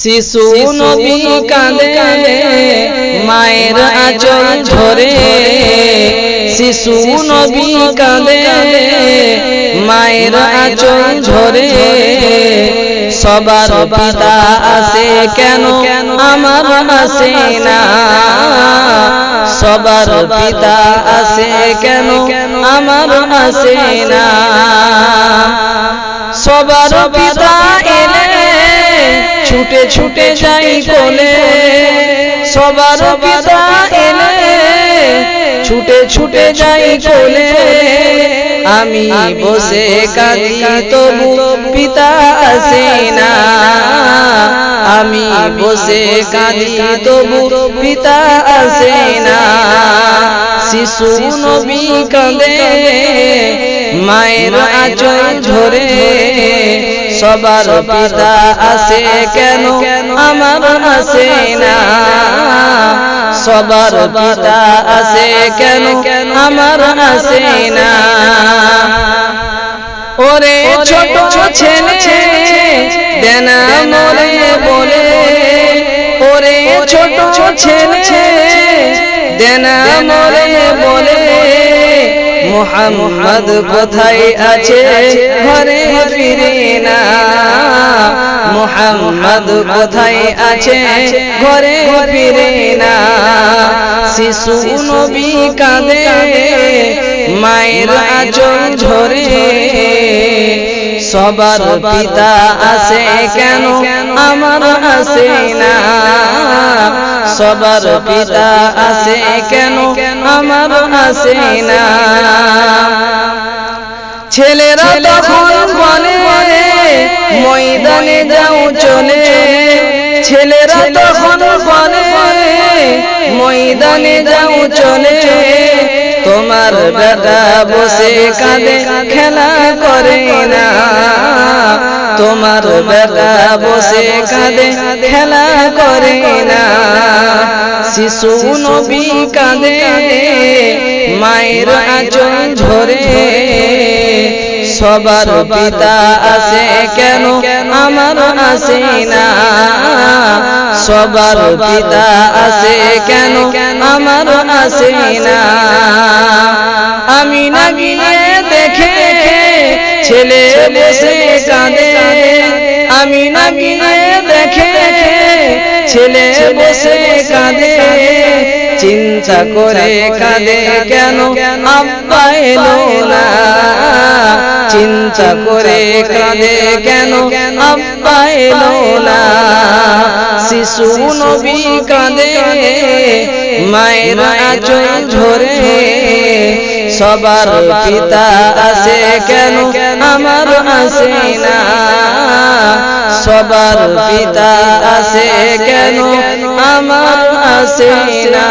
শিশু নবী কাঁদে মায়ের আঁচল ধরে। শিশু নবী কাঁদে মায়ের আঁচল ধরে। সবার পিতা আসে কেন? আমার আসে না। সবার পিতা আসে কেন? আমার আসে না। সবার ছুটে ছুটে যাই কোলে। সবার পিতা এলে, ছুটে ছুটে যাই কোলে। আমি বসে কাঁদি তবু পিতা আসে না। আমি বসে কাঁদি তবু পিতা আসে না। শিশু নবী কাঁদে, মায়ের আঁচল ধরে। সবার পিতা আছে কেন? আমার আসে না। সবার পিতা আছে কেন? আমার আসে না। ওরে ছোট ছেলে দেনা মরে বলে। ওরে ছোট ছেলে দেনা মরে বলে। মোহাম্মদ কোথায় আছে? ঘরে ফিরে না। মোহাম্মদ কোথায় আছে? ঘরে ফিরে না। শিশু নবী কাঁদে, মায়ের আচল ঝরে সবার পিতা আছে কেন? আমার আসে না। সবার পিতা আসে কেন? আমার আসে না। ছেলেরা তখন বলে, ময়দানে যাও চলে। ছেলেরা তখন বলে, ময়দানে যাও চলে। তোমার বেটা বসে কাঁদে খেলা করে না। তোমার বেটা বসে কাঁদে, খেলা করে না। শিশু নবী কাঁদে, মায়ের আচল ধরে। সবার পিতা আসে কেন? আমার আসে না। সবার পিতা আসে কেন? আমার আসে না। ছেলে বসে কাঁদে। আমি না গিয়ে দেখে ছেলে বসে কাঁদে। চিন্তা করে কাঁদে কেন? আব্বা এলো না। চিন্তা করে কাঁদে কেন? আব্বা এলো না। শিশু নবী কাঁদে। মায়ের আচল ধরে। সবার পিতা আছে কেন? আমার আসে না। সবার পিতা আছে কেন? আমার আসে না।